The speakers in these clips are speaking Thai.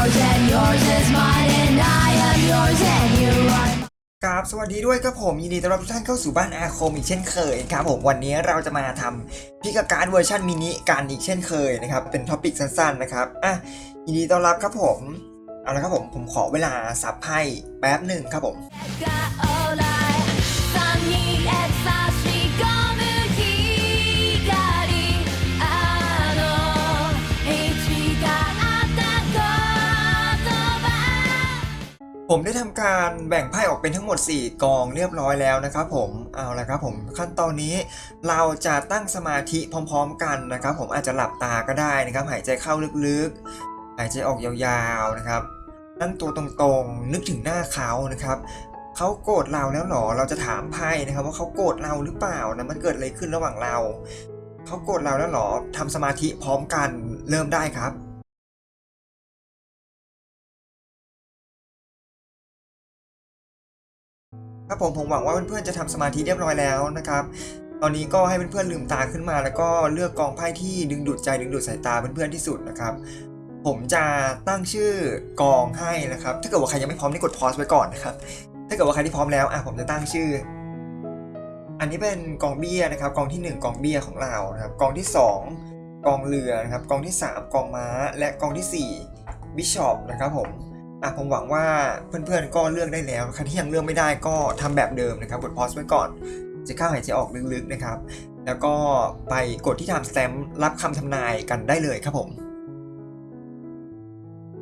yours and yours is mine and I am yours and you are ครับสวัสดีด้วยครับผมยินดีต้อนรับทุกท่านเข้าสู่บ้านอาคมอีกเช่นเคยครับผมวันนี้เราจะมาทำพิกาการ์ดเวอร์ชันมินิกันอีกเช่นเคยนะครับเป็นท็อปิกสั้นๆนะครับอะยินดีต้อนรับครับผมเอาละครับผมผมขอเวลาสับไพ่แป๊บหนึ่งครับผม ผมได้ทำการแบ่งไพ่ออกเป็นทั้งหมด 4 กองเรียบร้อยแล้วนะครับผมเอาละครับผมขั้นตอนนี้เราจะตั้งสมาธิพร้อม ๆ กันนะครับ ผมอาจจะหลับตาก็ได้นะครับ หายใจเข้าลึกๆ หายใจออกยาวๆนะครับนั่งตัวตรงๆ นึกถึงหน้าเขานะครับเขาโกรธเราแล้วหรอเราจะถามไพ่นะครับ ว่าเขาโกรธเราหรือเปล่านะมันเกิดอะไรขึ้นระหว่างเราเขาโกรธเราแล้วหรอทำสมาธิพร้อมกันเริ่มได้ครับ ครับผมผมหวังว่าเพื่อนๆจะทำสมาธิเรียบร้อยแล้วนะครับ ตอนนี้ก็ให้เพื่อนๆลืมตาขึ้นมา แล้วก็เลือกกองไพ่ที่ดึงดูดใจดึงดูดสายตาเพื่อนๆที่สุดนะครับ ผมจะตั้งชื่อกองให้นะครับ ถ้าเกิดว่าใครยังไม่พร้อมนี่กดพอสไว้ก่อนนะครับ ถ้าเกิดว่าใครที่พร้อมแล้วอะผมจะตั้งชื่อ อันนี้เป็นกองเบี้ยนะครับ กองที่หนึ่งกองเบี้ยของเรานะครับ กองที่สองกองเรือนะครับ กองที่สามกองม้า และกองที่สี่บิชอปนะครับผม อะผมหวังว่าเพื่อนๆก็เลือกได้แล้วใครที่ยังเลือกไม่ได้ก็ทำแบบเดิมนะครับกดพอสไว้ก่อนจะเข้าหายใจออกลึกๆนะครับ แล้วก็ไปกดที่ทำสแตมรับคำทำนายกันได้เลยครับผม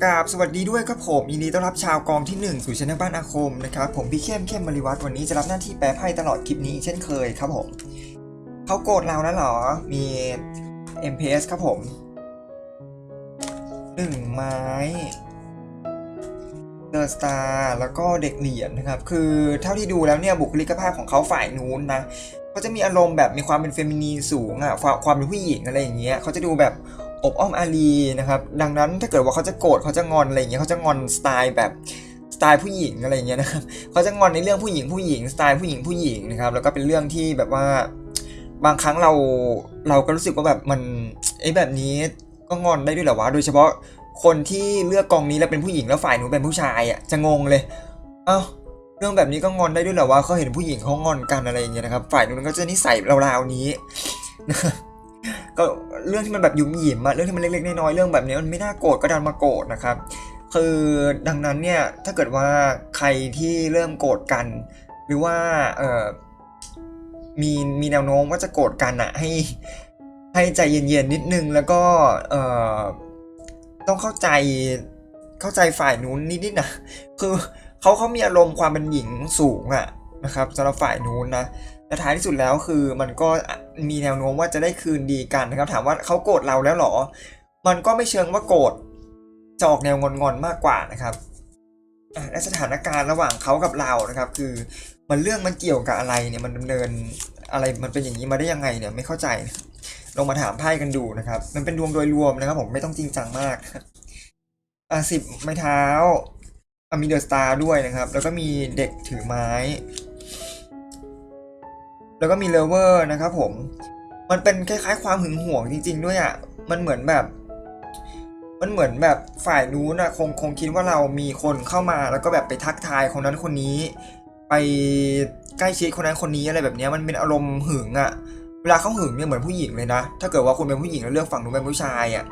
กราบสวัสดีด้วยครับผมยินดีต้อนรับชาวกองที่ 1 สู่ช anel บ้านอาคมนะครับผมพี่เข้มเข้มมาริวัตรวันนี้จะรับหน้าที่แปลไพ่ตลอดคลิปนี้เช่นเคยครับผมเขาโกรธเราแล้วเหรอมี MPS ครับผมหนึ่งไม้ เดอะสตาร์แล้วก็เด็กเหรียญนะครับ คือเท่าที่ดูแล้วเนี่ยบุคลิกภาพของเขาฝ่ายนู้นนะเขาจะมีอารมณ์แบบมีความเป็นเฟมินีนสูงอะความความเป็นผู้หญิงอะไรอย่างเงี้ยเขาจะดูแบบอบอ้อมอารีนะครับดังนั้นถ้าเกิดว่าเขาจะโกรธเขาจะงอนอะไรอย่างเงี้ยเขาจะงอนสไตล์แบบสไตล์ผู้หญิงอะไรอย่างเงี้ยนะครับเขาจะงอนในเรื่องผู้หญิงผู้หญิงสไตล์ผู้หญิงผู้หญิงนะครับแล้วก็เป็นเรื่องที่แบบว่าบางครั้งเราเราก็รู้สึกว่าแบบมันไอ้แบบนี้ก็งอนได้ด้วยเหรอวะโดยเฉพาะ คนที่เลือกกองนี้แล้วเป็นผู้หญิงแล้วฝ่ายหนูเป็นผู้ชายอะจะงงเลย เอ้าเรื่องแบบนี้ก็งอนได้ด้วยเหรอวะเขาเห็นผู้หญิงเขางอนกันอะไรอย่างเงี้ยนะครับ ฝ่ายนู้นก็จะนิสัยราวๆนี้ก็เรื่องที่มันแบบยุ่มหยิมอะเรื่องที่มันเล็กๆน้อยๆเรื่องแบบนี้มันไม่น่าโกรธก็ดันมาโกรธนะครับ คือดังนั้นเนี่ยถ้าเกิดว่าใครที่เริ่มโกรธกัน หรือว่าเออมีมีแนวโน้มว่าจะโกรธกันอะให้ให้ใจเย็นๆนิดนึงแล้วก็เออ ต้องเข้าใจเข้าใจฝ่ายนู้นนิดๆนะคือเขาเขามีอารมณ์ความเป็นหญิงสูงอะนะครับสำหรับฝ่ายนู้นนะแต่ท้ายที่สุดแล้วคือมันก็มีแนวโน้มว่าจะได้คืนดีกันนะครับ ถามว่าเขาโกรธเราแล้วเหรอ มันก็ไม่เชิงว่าโกรธจะออกแนวงอนๆมากกว่านะครับและสถานการณ์ระหว่างเขากับเรานะครับ คือมันเรื่องมันเกี่ยวกับอะไรเนี่ยมันดำเนินอะไรมันเป็นอย่างนี้มาได้ยังไงเนี่ยไม่เข้าใจ ลองมาถามไพ่กันดูนะครับ มันเป็นดวงโดยรวมนะครับ ผมไม่ต้องจริงจังมากอะสิบไม้เท้าอะมีเดอะสตาร์ด้วยนะครับ แล้วก็มีเด็กถือไม้ แล้วก็มีเลเวอร์นะครับ ผม มันเป็นคล้ายๆ ความหึงหวงจริง ๆ ด้วยอะ มันเหมือนแบบ มันเหมือนแบบฝ่ายนู้นอะคงคงคิดว่าเรามีคนเข้ามาแล้วก็แบบไปทักทายคนนั้นคนนี้ ไปใกล้ชิดคนนั้นคนนี้อะไรแบบนี้มันเป็นอารมณ์หึงอะ เวลาเขาหึงเนี่ยเหมือนผู้หญิงเลยนะ ถ้าเกิดว่าคุณเป็นผู้หญิงแล้วเลือกฝั่งนู้นเป็นผู้ชายอะ่ะ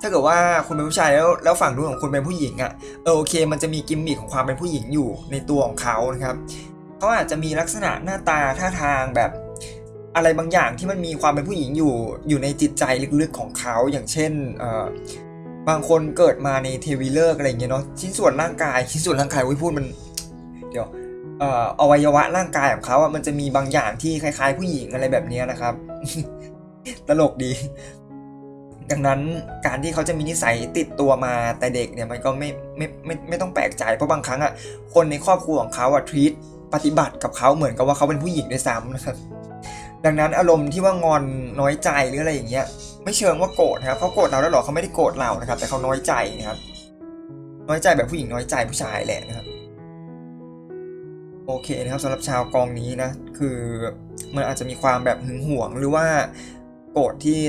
ถ้าเกิดว่าคุณเป็นผู้ชายแล้วแล้วฝั่งนู้นของคุณเป็นผู้หญิงอะ่ะ เออโอเค มันจะมีกิมมิคของความเป็นผู้หญิงอยู่ในตัวของเขานะครับเขาอาจจะมีลักษณะหน้าตาท่าทางแบบอะไรบางอย่างที่มันมีความเป็นผู้หญิงอยู่อยู่ในจิตใจลึกๆของเขาอย่างเช่นเอ่อบางคนเกิดมาในเทวีเลิกษ์อะไรเงี้ยเนาะชิ้นส่วนร่างกายชิ้นส่วนร่างกายอุ้ยพูดมัน เดี๋ยว อวัยวะร่างกายของเขาอะมันจะมีบางอย่างที่คล้าย ๆ ผู้หญิงอะไรแบบนี้นะครับ ตลกดี ดังนั้นการที่เขาจะมีนิสัยติดตัวมาแต่เด็กเนี่ยมันก็ไม่ไม่ไม่ไม่ต้องแปลกใจเพราะบางครั้งอะคนในครอบครัวของเขาอะทีตปฏิบัติกับเขาเหมือนกับว่าเขาเป็นผู้หญิงด้วยซ้ำนะครับดังนั้นอารมณ์ที่ว่างอนน้อยใจหรืออะไรอย่างเงี้ยไม่เชิงว่าโกรธนะครับเขาโกรธเราแล้วหรอเขาไม่ได้โกรธเรานะครับ แต่เขาน้อยใจนะครับ น้อยใจแบบผู้หญิงน้อยใจผู้ชายแหละนะครับ โอเคนะครับสำหรับชาวกองนี้นะ คือมันอาจจะมีความแบบหึงหวงหรือว่าโกรธที่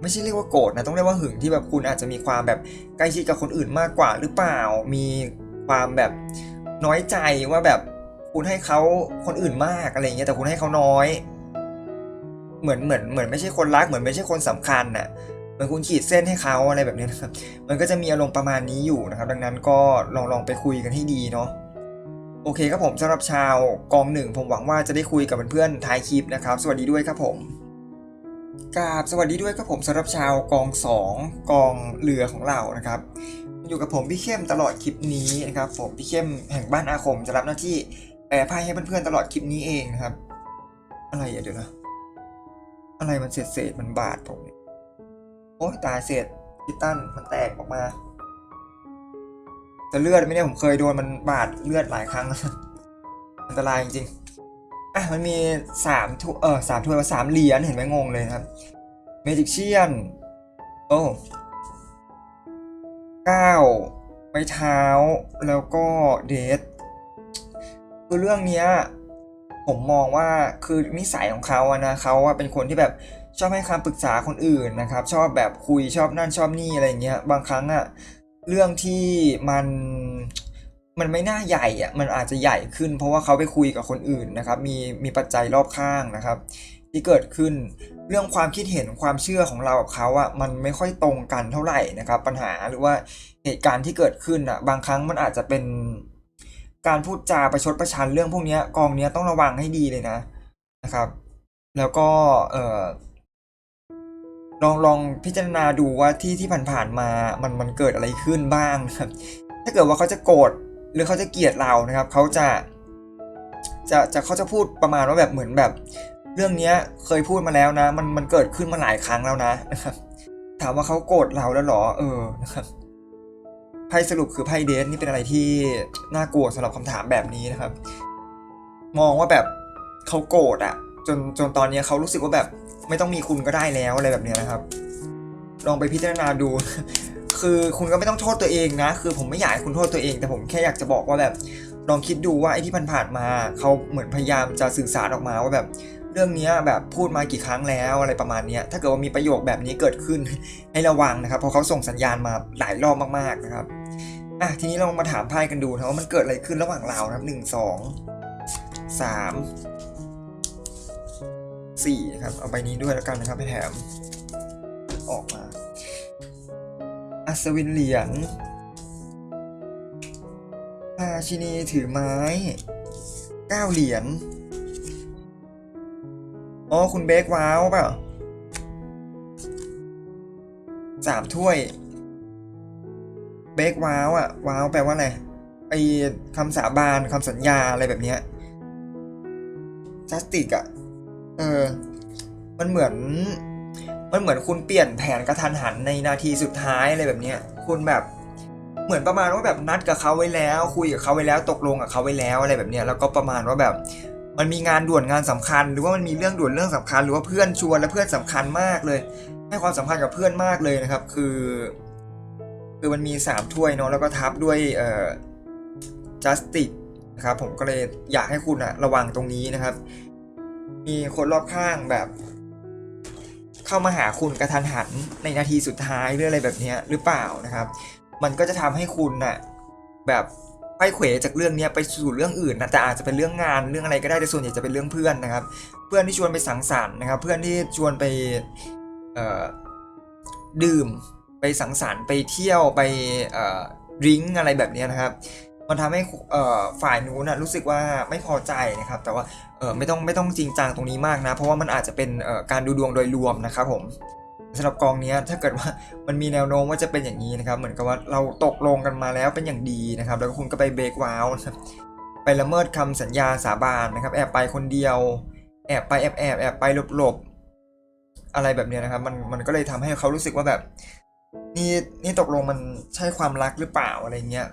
ไม่ใช่เรียกว่าโกรธนะ ต้องเรียกว่าหึงที่แบบคุณอาจจะมีความแบบใกล้ชิดกับคนอื่นมากกว่าหรือเปล่า มีความแบบน้อยใจว่าแบบคุณให้เขาคนอื่นมากอะไรอย่างเงี้ยแต่คุณให้เขาน้อย เหมือนเหมือนเหมือนไม่ใช่คนรักเหมือนไม่ใช่คนสำคัญน่ะเหมือนคุณขีดเส้นให้เขาอะไรแบบนี้นะครับ มันก็จะมีอารมณ์ประมาณนี้อยู่นะครับ ดังนั้นก็ลองลองไปคุยกันให้ดีเนาะ โอเคครับผมสำหรับชาวกองหนึ่งผมหวังว่าจะได้คุยกับเพื่อนๆท้ายคลิปนะครับ สวัสดีด้วยครับผมกราบสวัสดีด้วยครับผมสำหรับชาวกองสองกองเรือของเรานะครับ อยู่กับผมพี่เข้มตลอดคลิปนี้นะครับ ผมพี่เข้มแห่งบ้านอาคมจะรับหน้าที่แปลไพ่ให้เพื่อนๆตลอดคลิปนี้เองนะครับ อะไรอะเดี๋ยวนะอะไรมันเศษเศษมันบาดผมโอ้ยตายเศษพิตันมันแตกออกมา จะเลือดไมเนี่ยผมเคยโดนมันบาดเลือดหลายครั้ง อันตรายจริงๆอะมันมีสามถ้วยเออสามถ้วยสามเหรียญเห็นไหมงงเลยครับเมจิกเชียนโอ้เก้าไม้เท้าแล้วก็เดทคือเรื่องเนี้ยผมมองว่าคือนิสัยของเขาอะนะเขาอะเป็นคนที่แบบชอบให้คำปรึกษาคนอื่นนะครับ ชอบแบบคุยชอบนั่นชอบนี่อะไรเงี้ยบางครั้งอะ เรื่องที่มันมันไม่น่าใหญ่อะมันอาจจะใหญ่ขึ้น เพราะว่าเขาไปคุยกับคนอื่นนะครับ มีมีปัจจัยรอบข้างนะครับ ที่เกิดขึ้นเรื่องความคิดเห็นความเชื่อของเรากับเขาอะมันไม่ค่อยตรงกันเท่าไหร่นะครับ ปัญหาหรือว่าเหตุการณ์ที่เกิดขึ้นอะบางครั้งมันอาจจะเป็นการพูดจาประชดประชันเรื่องพวกนี้กองเนี้ยต้องระวังให้ดีเลยนะนะครับ แล้วก็เออ ลองลองพิจารณาดูว่าที่ที่ผ่านๆมามันมันเกิดอะไรขึ้นบ้างครับ ถ้าเกิดว่าเขาจะโกรธหรือเขาจะเกลียดเรานะครับเขาจะจะจะเขาจะพูดประมาณว่าแบบเหมือนแบบ เรื่องเนี้ยเคยพูดมาแล้วนะ มันมันเกิดขึ้นมาหลายครั้งแล้วนะนะครับ ถามว่าเขาโกรธเราแล้วเหรอ เออนะครับไพ่สรุปคือไพ่เดทนี่เป็นอะไรที่น่ากลัวสำหรับคำถามแบบนี้นะครับ มองว่าแบบเขาโกรธอะจนจนตอนนี้เขารู้สึกว่าแบบ ไม่ต้องมีคุณก็ได้แล้วอะไรแบบเนี้ยนะครับ ลองไปพิจารณาดู คือคุณก็ไม่ต้องโทษตัวเองนะ คือผมไม่อยากให้คุณโทษตัวเอง แต่ผมแค่อยากจะบอกว่าแบบ ลองคิดดูว่าไอ้ที่ผ่านๆมาเขาเหมือนพยายามจะสื่อสารออกมาว่าแบบเรื่องนี้แบบพูดมากี่ครั้งแล้วอะไรประมาณนี้ถ้าเกิดว่ามีประโยคแบบนี้เกิดขึ้นให้ระวังนะครับ เพราะเขาส่งสัญญาณมาหลายรอบมากๆนะครับอะทีนี้เรามาถามไพ่กันดูนะว่ามันเกิดอะไรขึ้นระหว่างเรานะครับหนึ่งสองสาม สี่นะครับ เอาใบนี้ด้วยแล้วกันนะครับให้แถม ออกมา อัศวินเหรียญราชินีถือไม้เก้าเหรียญ อ๋อ คุณเบคว้าวเปล่าสามถ้วย เบคว้าวอะว้าวแปลว่าอะไรไอคำสาบานคำสัญญาอะไรแบบเนี้ยจัสติกอะ เออ มันเหมือน มันเหมือนคุณเปลี่ยนแผนกระทันหันในนาทีสุดท้ายอะไรแบบเนี้ย คุณแบบ เหมือนประมาณว่าแบบนัดกับเขาไว้แล้ว คุยกับเขาไว้แล้วตกลงกับเขาไว้แล้วอะไรแบบเนี้ย แล้วก็ประมาณว่าแบบ มันมีงานด่วนงานสำคัญ หรือว่ามันมีเรื่องด่วนเรื่องสำคัญ หรือว่าเพื่อนชวนและเพื่อนสำคัญมากเลย ให้ความสำคัญกับเพื่อนมากเลยนะครับ คือ คือมันมีสามถ้วยเนาะแล้วก็ทับด้วยเอ่อ justice นะครับผมก็เลยอยากให้คุณอะระวังตรงนี้นะครับ มีคนรอบข้างแบบ เข้ามาหาคุณกระทันหันในนาทีสุดท้ายหรืออะไรแบบนี้หรือเปล่านะครับ มันก็จะทำให้คุณน่ะแบบไปเขวจากเรื่องนี้ไปสู่เรื่องอื่นนะแต่อาจจะเป็นเรื่องงานเรื่องอะไรก็ได้แต่ส่วนใหญ่จะเป็นเรื่องเพื่อนนะครับ เพื่อนที่ชวนไปสังสรรค์นะครับ เพื่อนที่ชวนไปเอ่อดื่มไปสังสรรค์ไปเที่ยวไปเอ่อดริงอะไรแบบนี้นะครับ มันทำให้เอ่อฝ่ายนู้นนะรู้สึกว่าไม่พอใจนะครับ แต่ว่าเออไม่ต้องไม่ต้องจริงจังตรงนี้มากนะ เพราะว่ามันอาจจะเป็นเอ่อการดูดวงโดยรวมนะครับผมสำหรับกองเนี้ยถ้าเกิดว่ามันมีแนวโน้มว่าจะเป็นอย่างนี้นะครับ เหมือนกับว่าเราตกลงกันมาแล้วเป็นอย่างดีนะครับ แล้วก็คุณก็ไปเบรกวาวไปละเมิดคำสัญญาสาบานนะครับ แอบไปคนเดียว แอบไปแอบแอบแอบไปหลบหลบอะไรแบบนี้นะครับ มันมันก็เลยทำให้เขารู้สึกว่าแบบ นี่นี่ตกลงมันใช่ความรักหรือเปล่าอะไรเงี้ย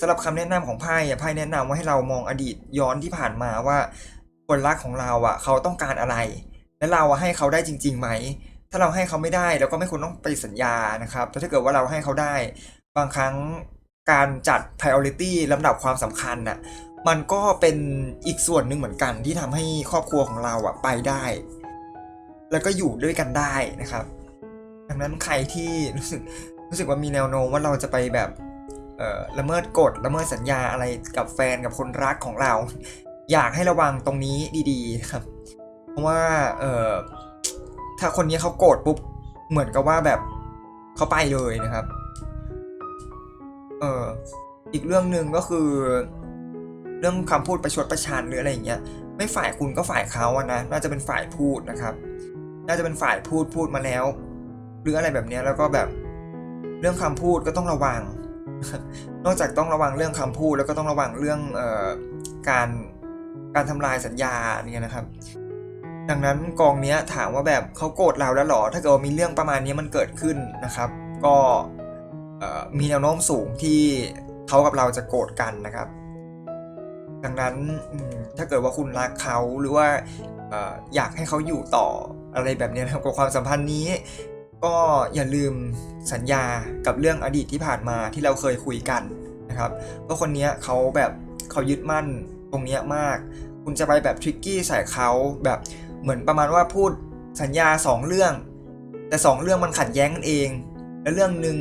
สำหรับคำแนะนำของไพ่อะไพ่แนะนำว่าให้เรามองอดีตย้อนที่ผ่านมาว่า คนรักของเราอะ เขาต้องการอะไร และเราอะให้เขาได้จริงๆไหม ถ้าเราให้เขาไม่ได้เราก็ไม่ควรต้องไปสัญญานะครับแต่ถ้าเกิดว่าเราให้เขาได้ บางครั้งการจัด priority ลำดับความสำคัญน่ะมันก็เป็นอีกส่วนหนึ่งเหมือนกันที่ทำให้ครอบครัวของเราอะไปได้ แล้วก็อยู่ด้วยกันได้นะครับ ดังนั้นใครที่รู้สึกรู้สึกว่ามีแนวโน้มว่าเราจะไปแบบ ละเมิดกฎละเมิดสัญญาอะไรกับแฟนกับคนรักของเรา อยากให้ระวังตรงนี้ดีๆครับ เพราะว่าเออถ้าคนนี้เขาโกรธปุ๊บเหมือนกับว่าแบบเขาไปเลยนะครับเอออีกเรื่องหนึ่งก็คือ เรื่องคำพูดประชดประชันหรืออะไรอย่างเงี้ยไม่ฝ่ายคุณก็ฝ่ายเขาอะนะน่าจะเป็นฝ่ายพูดนะครับ น่าจะเป็นฝ่ายพูดพูดมาแล้ว หรืออะไรแบบเนี้ยแล้วก็แบบเรื่องคำพูดก็ต้องระวัง นอกจากต้องระวังเรื่องคำพูดแล้วก็ต้องระวังเรื่องออการการทำลายสัญญาเนี่ยนะครับ ดังนั้นกองเนี้ยถามว่าแบบเขาโกรธเราแล้วหรอ ถ้าเกิดมีเรื่องประมาณนี้มันเกิดขึ้นนะครับ ก็มีแนวโน้มสูงที่เขากับเราจะโกรธกันนะครับ ดังนั้นถ้าเกิดว่าคุณรักเขาหรือว่าอออยากให้เขาอยู่ต่ออะไรแบบนี้นะครับกับความสัมพันธ์นี้ ก็อย่าลืมสัญญากับเรื่องอดีตที่ผ่านมาที่เราเคยคุยกันนะครับเพราะคนนี้เขาแบบเขายึดมั่นตรงเนี้ยมาก คุณจะไปแบบทริกกี้ใส่เขาแบบเหมือนประมาณว่าพูดสัญญาสองเรื่อง แต่สองเรื่องมันขัดแย้งกันเอง แล้วเรื่องหนึ่ง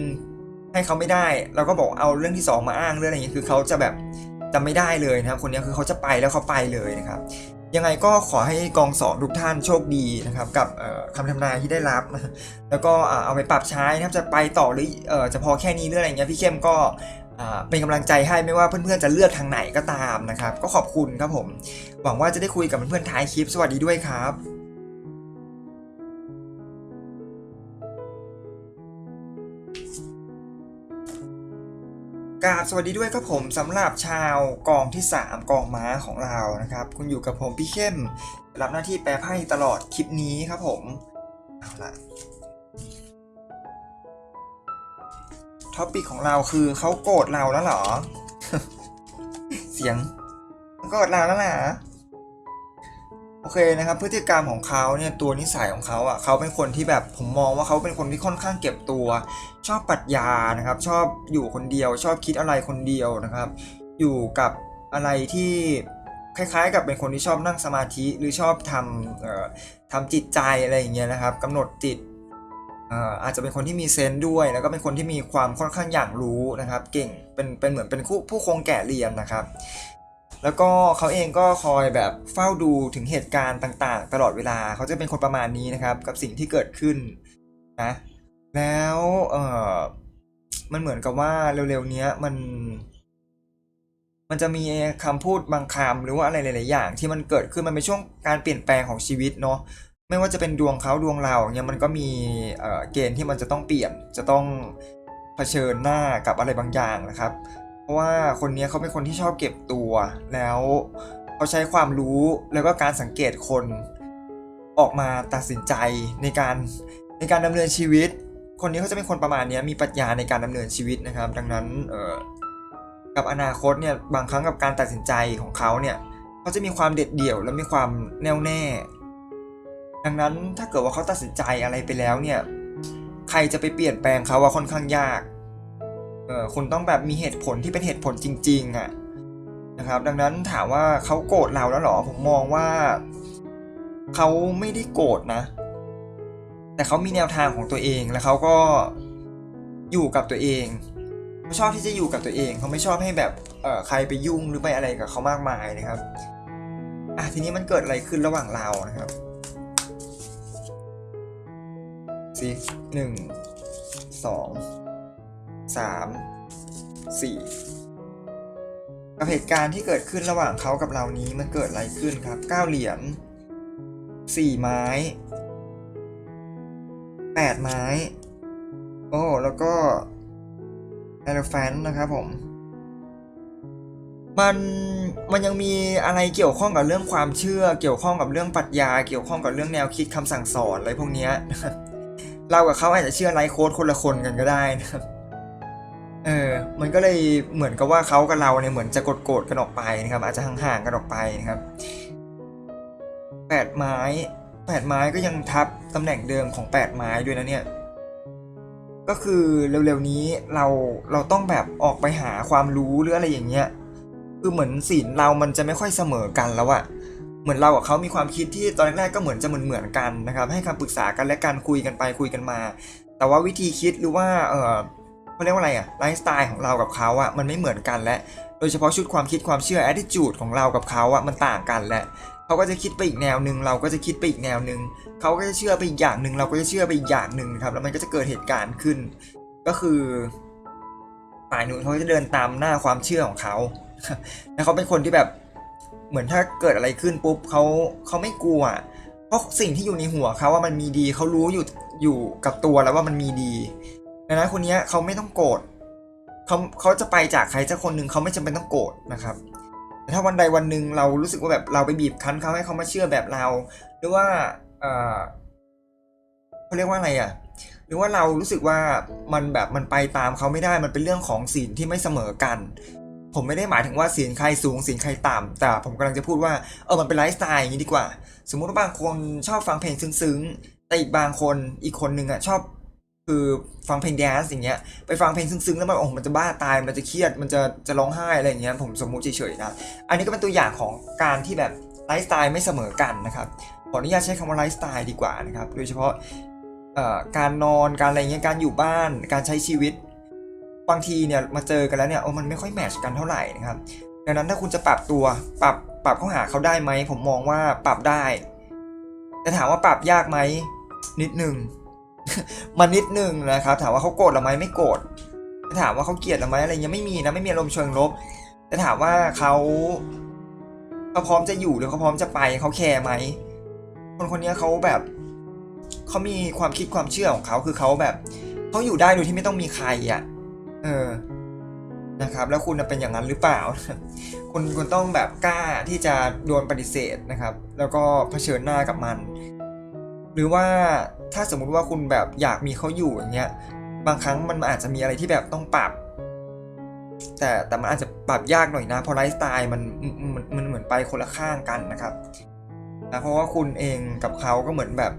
ให้เขาไม่ได้ เราก็บอกเอาเรื่องที่สองมาอ้างเรื่องอะไรอย่างเงี้ยคือเขาจะแบบจำไม่ได้เลยนะครับ คนนี้คือเขาจะไปแล้วเขาไปเลยนะครับ ยังไงก็ขอให้กองสองทุกท่านโชคดีนะครับกับคำทำนายที่ได้รับ แล้วก็เอาไปปรับใช้นะครับจะไปต่อหรืออจะพอแค่นี้หรืออะไรเงี้ยพี่เข้มก็เป็นกำลังใจให้ไม่ว่าเพื่อนๆจะเลือกทางไหนก็ตามนะครับ ก็ขอบคุณครับผม หวังว่าจะได้คุยกับเพื่อนๆท้ายคลิปสวัสดีด้วยครับ กราบสวัสดีด้วยครับผมสำหรับชาวกองที่ 3 กองม้าของเรานะครับ คุณอยู่กับผมพี่เข้ม รับหน้าที่แปลไพ่ตลอดคลิปนี้ครับผม เอาละท็อปิกของเราคือเขาโกรธเราแล้วเหรอ เสียงโกรธเราแล้วเหรอ โอเคนะครับพฤติกรรมของเขาเนี่ยตัวนิสัยของเขาอะเขาเป็นคนที่แบบผมมองว่าเขาเป็นคนที่ค่อนข้างเก็บตัว ชอบปรัชญานะครับ ชอบอยู่คนเดียว ชอบคิดอะไรคนเดียวนะครับ อยู่กับอะไรที่คล้ายๆ กับเป็นคนที่ชอบนั่งสมาธิหรือชอบทำเอ่อทำจิตใจอะไรอย่างเงี้ยนะครับกำหนดจิตเอ่ออาจจะเป็นคนที่มีเซนส์ด้วย แล้วก็เป็นคนที่มีความค่อนข้างอย่างรู้นะครับ เก่งเป็นเป็นเหมือนเป็นผู้ผู้คงแก่เรียนนะครับ แล้วก็เขาเองก็คอยแบบเฝ้าดูถึงเหตุการณ์ต่างๆ ตลอดเวลาเขาจะเป็นคนประมาณนี้นะครับ กับสิ่งที่เกิดขึ้นนะแล้วเออมันเหมือนกับว่าเร็วๆเนี้ยมัน มันจะมีคำพูดบางคำหรือว่าอะไรหลายๆอย่าง ที่มันเกิดขึ้นมันเป็นช่วงการเปลี่ยนแปลงของชีวิตเนาะไม่ว่าจะเป็นดวงเขาดวงเราเนี่ยมันก็มีเเกณฑ์ที่มันจะต้องเปลี่ยนจะต้องเผชิญหน้ากับอะไรบางอย่างนะครับ ราะว่าคนนี้เขาเป็นคนที่ชอบเก็บตัว แล้วเขาใช้ความรู้แล้วก็การสังเกตคนออกมาตัดสินใจในการในการดำเนินชีวิต คนนี้เขาจะเป็นคนประมาณนี้มีปรัชญาในการดำเนินชีวิตนะครับ ดังนั้นเออกับอนาคตเนี่ยบางครั้งกับการตัดสินใจของเขาเนี่ยเขาจะมีความเด็ดเดี่ยวและมีความแน่วแน่ ดังนั้นถ้าเกิดว่าเขาตัดสินใจอะไรไปแล้วเนี่ยใครจะไปเปลี่ยนแปลงเขาว่าค่อนข้างยาก เออคุณต้องแบบมีเหตุผลที่เป็นเหตุผลจริงๆอะ่ะนะครับ ดังนั้นถามว่าเขาโกรธเราแล้วเหรอ ผมมองว่าเขาไม่ได้โกรธนะ แต่เขามีแนวทางของตัวเองแล้วเขาก็อยู่กับตัวเองเขาชอบที่จะอยู่กับตัวเอง เขาไม่ชอบให้แบบเออใครไปยุ่งหรือไปอะไรกับเขามากมายนะครับอะทีนี้มันเกิดอะไรขึ้นระหว่างเรานะครับสิหนึ่งสอง สามสี่กับเหตุการณ์ที่เกิดขึ้นระหว่างเขากับเรานี้มันเกิดอะไรขึ้นครับเก้าเหรียญสี่ไม้แปดไม้ โอ้ แล้วก็ elephant นะครับผม มัน มันยังมีอะไรเกี่ยวข้องกับเรื่องความเชื่อ เกี่ยวข้องกับเรื่องปรัชญา เกี่ยวข้องกับเรื่องแนวคิดคำสั่งสอนอะไรพวกเนี้ยเรากับเขาอาจจะเชื่อไลฟ์โค้ดคนละคนกันก็ได้นะครับ เออ มันก็เลยเหมือนกับว่าเขากับเราเนี่ยเหมือนจะกดโกรธๆกันออกไปนะครับ อาจจะห่างๆกันออกไปนะครับแปดไม้แปดไม้ก็ยังทับตำแหน่งเดิมของแปดไม้ด้วยนะเนี่ย ก็คือเร็วๆนี้เราเราต้องแบบออกไปหาความรู้หรืออะไรอย่างเงี้ย คือเหมือนศีลเรามันจะไม่ค่อยเสมอกันแล้วอะเหมือนเรากับเขามีความคิดที่ตอนแรกๆก็เหมือนจะเหมือนเหมือนๆกันนะครับ ให้คำปรึกษากันและการคุยกันไปคุยกันมา แต่ว่าวิธีคิดหรือว่าเออ เขาเรียกว่าอะไรอะไลฟ์สไตล์ของเรากับเขาอะมันไม่เหมือนกันและ โดยเฉพาะชุดความคิดความเชื่อ attitude ของเรากับเขาอะมันต่างกันแหละเขาก็จะคิดไปอีกแนวหนึ่งเราก็จะคิดไปอีกแนวหนึ่งเขาก็จะเชื่อไปอีกอย่างหนึ่งเราก็จะเชื่อไปอีกอย่างหนึ่งนะครับแล้วมันก็จะเกิดเหตุการณ์ขึ้น ก็คือฝ่ายนู้นเขาจะเดินตามหน้าความเชื่อของเขาแล้วเขาเป็นคนที่แบบเหมือนถ้าเกิดอะไรขึ้นปุ๊บเขาเขาไม่กลัว เพราะสิ่งที่อยู่ในหัวเขาว่ามันมีดีเขารู้อยู่อยู่กับตัวแล้วว่ามันมีดี ดังนั้นคนนี้เขาไม่ต้องโกรธเขาเขาจะไปจากใครสักคนหนึ่งเขาไม่จำเป็นต้องโกรธนะครับแต่ถ้าวันใดวันหนึ่งเรารู้สึกว่าแบบเราไปบีบคั้นเขาให้เขามาเชื่อแบบเรา หรือว่าเออเขาเรียกว่าอะไรอะ หรือว่าเรารู้สึกว่ามันแบบมันไปตามเขาไม่ได้มันเป็นเรื่องของศีลที่ไม่เสมอกัน ผมไม่ได้หมายถึงว่าศีลใครสูงศีลใครต่ำแต่ผมกำลังจะพูดว่าเออมันเป็นไลฟ์สไตล์อย่างนี้ดีกว่า สมมุติว่าบางคนชอบฟังเพลงซึ้งๆแต่อีกบางคนอีกคนหนึ่งอะชอบ คือฟังเพลงแดนซ์อย่างเงี้ยไปฟังเพลงซึ้งๆ แล้วมันโอ้มันจะบ้าตายมันจะเครียดมันจะจะร้องไห้อะไรอย่างเงี้ยผมสมมุติเฉยๆนะอันนี้ก็เป็นตัวอย่างของการที่แบบไลฟ์สไตล์ไม่เสมอกันนะครับขออนุญาตใช้คำว่าไลฟ์สไตล์ดีกว่านะครับโดยเฉพาะเอ่อการนอนการอะไรเงี้ยการอยู่บ้าน การใช้ชีวิตบางทีเนี่ยมาเจอกันแล้วเนี่ยโอ้มันไม่ค่อยแมชกันเท่าไหร่นะครับดังนั้นถ้าคุณจะปรับตัวปรับปรับเข้าหาเขาได้ไหมผมมองว่าปรับได้แต่ถามว่าปรับยากไหมนิดหนึ่ง มันนิดหนึ่งนะครับ ถามว่าเขาโกรธหรือไม่ไม่โกรธถามว่าเขาเกลียดหรือไม่อะไรยังไม่มีนะไม่มีอารมณ์เชิงลบแต่ถามว่าเขาเขาพร้อมจะอยู่หรือเขาพร้อมจะไปเขาแคร์ไหมคนคนนี้เขาแบบเขามีความคิดความเชื่อของเขาคือเขาแบบเขาอยู่ได้โดยที่ไม่ต้องมีใครอะ เออนะครับ แล้วคุณน่ะเป็นอย่างนั้นหรือเปล่า คุณคุณต้องแบบกล้าที่จะโดนปฏิเสธนะครับ แล้วก็เผชิญหน้ากับมัน หรือว่า ถ้าสมมุติว่าคุณแบบอยากมีเขาอยู่อย่างเงี้ยบางครั้งมันอาจจะมีอะไรที่แบบต้องปรับ แต่แต่มันอาจจะปรับยากหน่อยนะเพราะไลฟ์สไตล์มันมันมันเหมือนไปคนละข้างกันนะครับนะเพราะว่าคุณเองกับเขาก็เหมือนแบบ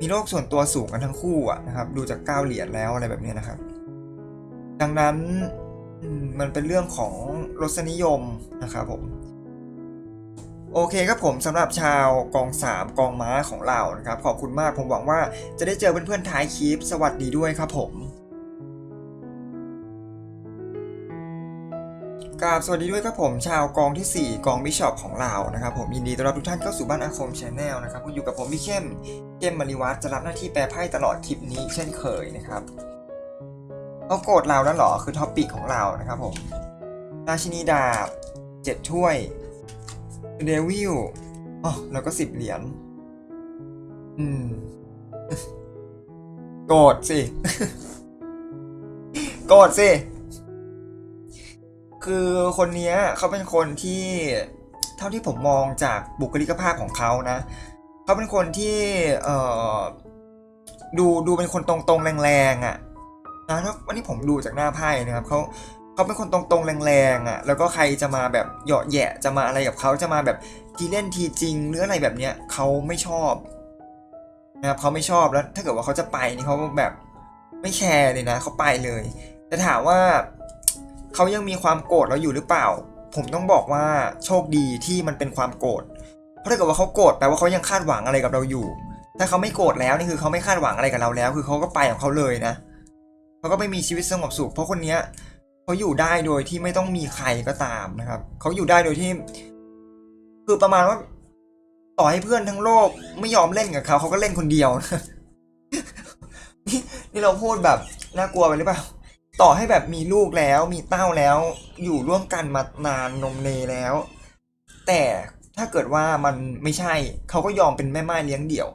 มีโลกส่วนตัวสูงกันทั้งคู่อะนะครับ ดูจากก้าวเหรียญแล้วอะไรแบบเนี้ยนะครับ ดังนั้นมมันเป็นเรื่องของรสนิยมนะครับผม โอเคครับผมสำหรับชาวกอง 3 กองม้าของเรานะครับ ขอบคุณมากผมหวังว่าจะได้เจอเพื่อนๆท้ายคลิป สวัสดีด้วยครับผมกราบสวัสดีด้วยครับผมชาวกองทีสี่4 กองบิชอปของเรานะครับผมยินดีต้อนรับทุกท่านเข้าสู่บ้านอาคมชาแนลนะครับคุณอยู่กับผมพี่เข้มเข้มมาริวัตรจะรับหน้าที่แปลไพ่ตลอดคลิปนี้เช่นเคยนะครับเขาโกรธเรานั่นหรอคือท็อปปิกของเรานะครับผมราชินีดาบเจ็ดถ้วย เดวิลอ๋อแล้วก็สิบเหรียญ อืม โกรธสิ โกรธสิ คือคนเนี้ยเขาเป็นคนที่เท่าที่ผมมองจากบุคลิกภาพของเขานะ เขาเป็นคนที่ เอ่อ ดูดูเป็นคนตรงๆแรงๆอะนะถ้าวันนี้ผมดูจากหน้าไพ่นะครับเขา เขาเป็นคนตรงๆแรงๆอะแล้วก็ใครจะมาแบบเหยาะแยะจะมาอะไรกับเขาจะมาแบบทีเล่นทีจริงหรืออะไรแบบเนี้ยเขาไม่ชอบนะครับเขาไม่ชอบแล้วถ้าเกิดว่าเขาจะไปนี่เขาแบบไม่แคร์เลยนะเขาไปเลยแต่ถามว่าเขายังมีความโกรธเราอยู่หรือเปล่า ผมต้องบอกว่าโชคดีที่มันเป็นความโกรธเพราะถ้าเกิดว่าเขาโกรธแปลว่าเขายังคาดหวังอะไรกับเราอยู่ ถ้าเขาไม่โกรธแล้วนี่คือเขาไม่คาดหวังอะไรกับเราแล้ว คือเขาก็ไปของเขาเลยนะเขาก็ไม่มีชีวิตสงบสุขเพราะคนเนี้ย เขาอยู่ได้โดยที่ไม่ต้องมีใครก็ตามนะครับ เขาอยู่ได้โดยที่ คือประมาณว่า ต่อให้เพื่อนทั้งโลกไม่ยอมเล่นกับเขาเขาก็เล่นคนเดียวนี่นี่เราพูดแบบน่ากลัวไปหรือเปล่า ต่อให้แบบมีลูกแล้วมีเต้าแล้ว อยู่ร่วมกันมานานนมเนแล้ว แต่ถ้าเกิดว่ามันไม่ใช่ เขาก็ยอมเป็นแม่ไม้เลี้ยงเดี่ยว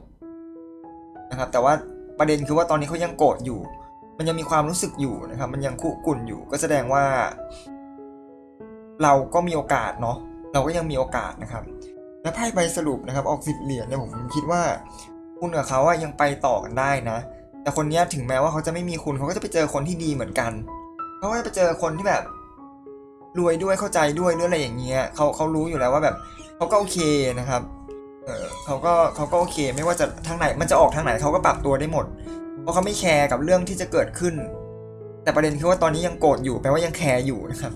นะครับ แต่ว่าประเด็นคือว่าตอนนี้เขายังโกรธอยู่ มันยังมีความรู้สึกอยู่นะครับ มันยังคุกุ่นอยู่ก็แสดงว่า เราก็มีโอกาสเนาะเราก็ยังมีโอกาสนะครับ และไพ่ใบสรุปนะครับ ออกสิบเหรียญเนี่ยผมคิดว่า คุณกับเขาอะยังไปต่อกันได้นะ แต่คนนี้ถึงแม้ว่าเขาจะไม่มีคุณเขาก็จะไปเจอคนที่ดีเหมือนกันเขาก็จะไปเจอคนที่แบบรวยด้วยเข้าใจด้วยหรืออะไรอย่างเงี้ยเขาเขารู้อยู่แล้วว่าแบบเขาก็โอเคนะครับ เออเขาก็เขาก็โอเค ไม่ว่าจะทางไหนมันจะออกทางไหนเขาก็ปรับตัวได้หมด เพราะเขาไม่แคร์กับเรื่องที่จะเกิดขึ้น แต่ประเด็นคือว่าตอนนี้ยังโกรธอยู่แปลว่ายังแคร์อยู่นะครับ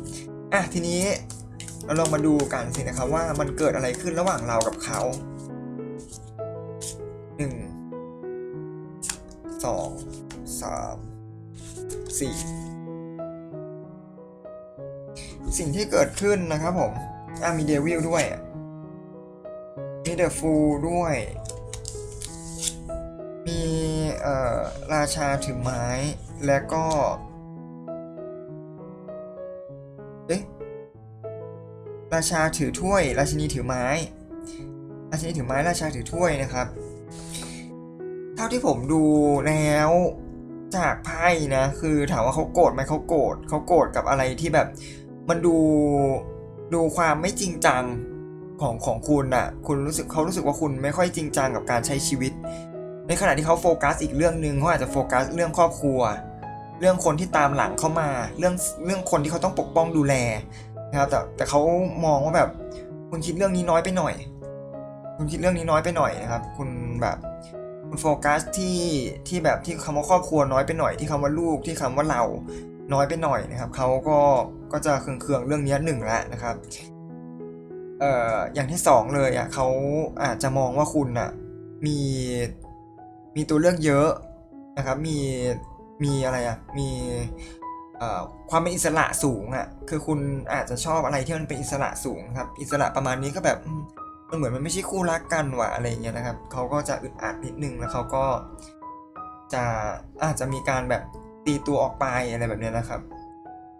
อะทีนี้เราลองมาดูกันสินะครับว่ามันเกิดอะไรขึ้นระหว่างเรากับเขาหนึ่งสองสามสี่สิ่งที่เกิดขึ้นนะครับผมอะมีเดวิลด้วยมีเดอะฟูลด้วย มี ราชาถือไม้ และก็ เอ๊ะ ราชาถือถ้วย ราชินีถือไม้ ราชินีถือไม้ ราชาถือถ้วยนะครับ เท่าที่ผมดูแล้วจากไพ่นะ คือถามว่าเขาโกรธไหมเขาโกรธเขาโกรธกับอะไรที่แบบ มันดูดูความไม่จริงจังของของคุณอะคุณรู้สึกเขารู้สึกว่าคุณไม่ค่อยจริงจังกับการใช้ชีวิต ในขณะที่เขาโฟกัสอีกเรื่องหนึ่งเขาอาจจะโฟกัสเรื่องครอบครัว เรื่องคนที่ตามหลังเข้ามาเรื่องเรื่องคนที่เขาต้องปกป้องดูแลนะครับแต่แต่เขามองว่าแบบ คุณคิดเรื่องนี้น้อยไปหน่อย คุณคิดเรื่องนี้น้อยไปหน่อยนะครับ คุณแบบคุณโฟกัสที่ที่แบบที่คำว่าครอบครัวน้อยไปหน่อยที่คำว่าลูกที่คำว่าเราน้อยไปหน่อยนะครับเขาก็ก็จะเคืองๆเรื่องนี้หนึ่งล้วนะครับเอ่ออย่างที่สองเลยอะเขาอาจจะมองว่าคุณอะมี มีตัวเลือกเยอะนะครับ มี มีอะไรอะ มีความเป็นอิสระสูงอะ คือคุณอาจจะชอบอะไรที่มันเป็นอิสระสูงครับ อิสระประมาณนี้ก็แบบมันเหมือนมันไม่ใช่คู่รักกันว่ะอะไรเงี้ยนะครับ เขาก็จะอึดอัดนิดนึงแล้วเขาก็จะอาจจะมีการแบบตีตัวออกไปอะไรแบบเนี้ยนะครับ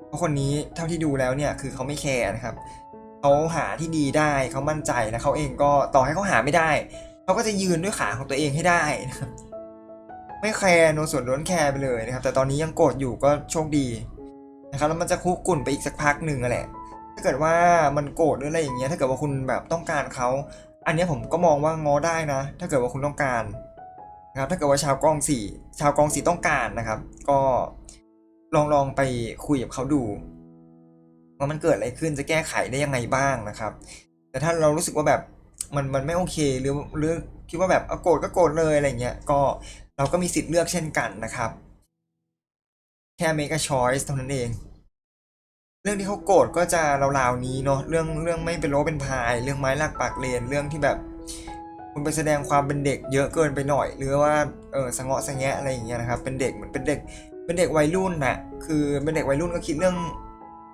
เพราะคนนี้เท่าที่ดูแล้วเนี่ยคือเขาไม่แคร์นะครับ เขาหาที่ดีได้เขามั่นใจแล้วเขาเองก็ต่อให้เขาหาไม่ได้ เขาก็จะยืนด้วยขาของตัวเองให้ได้นะครับไม่แคร์โนส่วนล้นแคร์ไปเลยนะครับ แต่ตอนนี้ยังโกรธอยู่ก็โชคดีนะครับแล้วมันจะคุกกุ่นไปอีกสักพักหนึ่งอะแหละ ถ้าเกิดว่ามันโกรธหรืออะไรอย่างเงี้ยถ้าเกิดว่าคุณแบบต้องการเขาอันนี้ผมก็มองว่างอได้นะ ถ้าเกิดว่าคุณต้องการนะครับถ้าเกิดว่าชาวกองสี่ชาวกองสี่ต้องการนะครับ ก็ลองลองไปคุยกับเขาดูว่ามันเกิดอะไรขึ้นจะแก้ไขได้ยังไงบ้างนะครับ แต่ถ้าเรารู้สึกว่าแบบ มันมันไม่โอเคหรือหรือคิดว่าแบบเอาโกรธก็โกรธเลยอะไรเงี้ยก็เราก็มีสิทธิ์เลือกเช่นกันนะครับ แค่ make a choice เท่านั้นเอง เรื่องที่เขาโกรธก็จะราวๆนี้เนาะเรื่องเรื่องไม่เป็นโลเป็นพาย เรื่องไม้หลักปากเลนเรื่องที่แบบคุณไปแสดงความเป็นเด็กเยอะเกินไปหน่อย หรือว่าเออสะเงาะสะแงะอะไรอย่างเงี้ยนะครับ เป็นเด็กเหมือนเป็นเด็ก เป็นเด็กวัยรุ่นน่ะคือเป็นเด็กวัยรุ่นก็คิดเรื่อง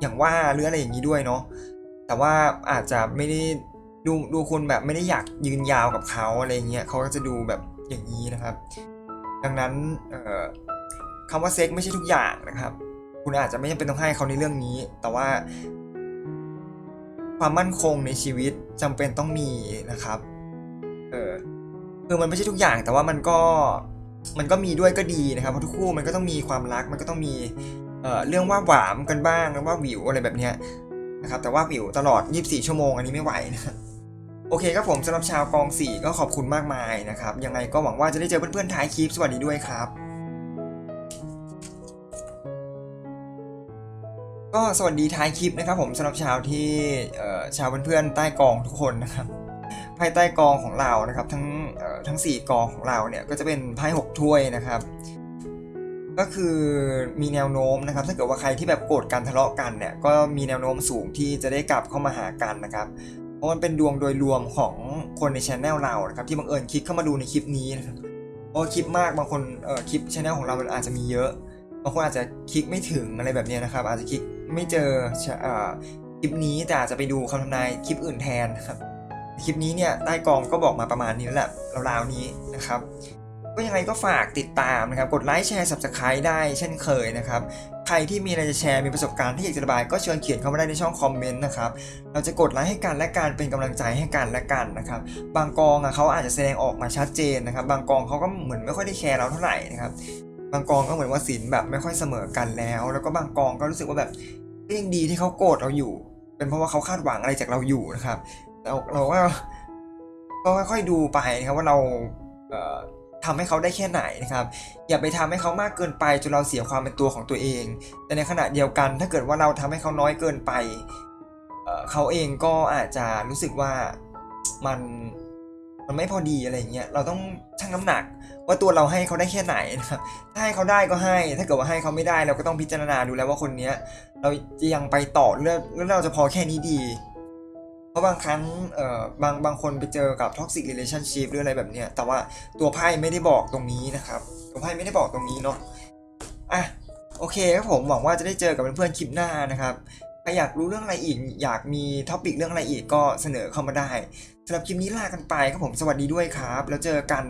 อย่างว่าหรืออะไรอย่างนี้ด้วยเนาะแต่ว่าอาจจะไม่ได้ ดูดูคุณแบบไม่ได้อยากยืนยาวกับเขาอะไรเงี้ยเขาก็จะดูแบบอย่างนี้นะครับ ดังนั้นคำว่าเซ็กไม่ใช่ทุกอย่างนะครับ คุณอาจจะไม่จำเป็นต้องให้เขาในเรื่องนี้ แต่ว่า ความมั่นคงในชีวิตจำเป็นต้องมีนะครับเออคือมันไม่ใช่ทุกอย่าง แต่ว่ามันก็มันก็มีด้วยก็ดีนะครับเพราะทุกคู่มันก็ต้องมีความรักมันก็ต้องมีเอ่อเรื่องว่าหวามกันบ้างหรือว่าหวิวอะไรแบบเนี้ยนะครับแต่ว่าวิวตลอด 24 ชั่วโมงอันนี้ไม่ไหวนะ โอเคครับผมสำหรับชาวกองสี่ก็ขอบคุณมากมายนะครับ ยังไงก็หวังว่าจะได้เจอเพื่อนๆท้ายคลิป สวัสดีด้วยครับ ก็สวัสดีท้ายคลิปนะครับผมสำหรับชาวที่ชาวเพื่อนๆใต้กองทุกคนนะครับไพ่ใต้กองของเรานะครับ ทั้งทั้ง 4 กองของเราเนี่ยก็จะเป็นไพ่หกถ้วยนะครับ ก็คือมีแนวโน้มนะครับ ถ้าเกิดว่าใครที่แบบโกรธกันทะเลาะกันเนี่ยก็มีแนวโน้มสูงที่จะได้กลับเข้ามาหากันนะครับ เพราะมันเป็นดวงโดยรวมของคนในช anel เรานะครับที่บังเอิญคลิกเข้ามาดูในคลิปนี้นะครับเพราะคลิปมากบางคนเอ่อคลิปช anel ของเราอาจจะมีเยอะบางคนอาจจะคลิกไม่ถึงอะไรแบบนี้นะครับ อาจจะคลิกไม่เจอชะอ่าคลิปนี้แต่อาจจะไปดูคำทำนายคลิปอื่นแทนนะครับคลิปนี้เนี่ยใต้กองก็บอกมาประมาณนี้แล้วแหละราวๆนี้นะครับก็ยังไงก็ฝากติดตามนะครับ กดไลค์แชร์ subscribe ได้เช่นเคยนะครับ ใครที่มีอะไรจะแชร์มีประสบการณ์ที่อยากจะระบาย ก็เชิญเขียนเข้ามาได้ในช่องคอมเมนต์นะครับเราจะกดไลค์ให้กันและกันเป็นกำลังใจให้กันและกันนะครับบางกองอะเขาอาจจะแสดงออกมาชัดเจนนะครับ บางกองเขาก็เหมือนไม่ค่อยได้แคร์เราเท่าไหร่นะครับบางกองก็เหมือนว่าสินแบบไม่ค่อยเสมอกันแล้ว แล้วก็บางกองก็รู้สึกว่าแบบก็ยังดีที่เขาโกรธเราอยู่ เป็นเพราะว่าเขาคาดหวังอะไรจากเราอยู่นะครับเราเราก็ก็ค่อยๆดูไปนะครับว่าเราเอ่อ ทำให้เขาได้แค่ไหนนะครับ อย่าไปทำให้เขามากเกินไปจนเราเสียความเป็นตัวของตัวเอง แต่ในขณะเดียวกันถ้าเกิดว่าเราทำให้เขาน้อยเกินไปเเขาเองก็อาจจะรู้สึกว่ามันมันไม่พอดีอะไรเงี้ยเราต้องชั่งน้ำหนัก ว่าตัวเราให้เขาได้แค่ไหนนะครับถ้าให้เขาได้ก็ให้ ถ้าเกิดว่าให้เขาไม่ได้เราก็ต้องพิจารณาดูแล้วว่าคนเนี้ยเราจะยังไปต่อเรื่องเรื่องเราจะพอแค่นี้ดี เพราะบางครั้งเอ่อบางบางคนไปเจอกับท็อกซิกเรลชั่นชีพหรืออะไรแบบเนี้ย แต่ว่าตัวไพ่ไม่ได้บอกตรงนี้นะครับ ตัวไพ่ไม่ได้บอกตรงนี้เนาะ อะ โอเคครับผมหวังว่าจะได้เจอกับเพื่อนๆคลิปหน้านะครับ ใครอยากรู้เรื่องอะไรอีก อยากมีท็อปิกเรื่องอะไรอีกก็เสนอเข้ามาได้สำหรับคลิปนี้ลากันไปครับผม สวัสดีด้วยครับ แล้วเจอกัน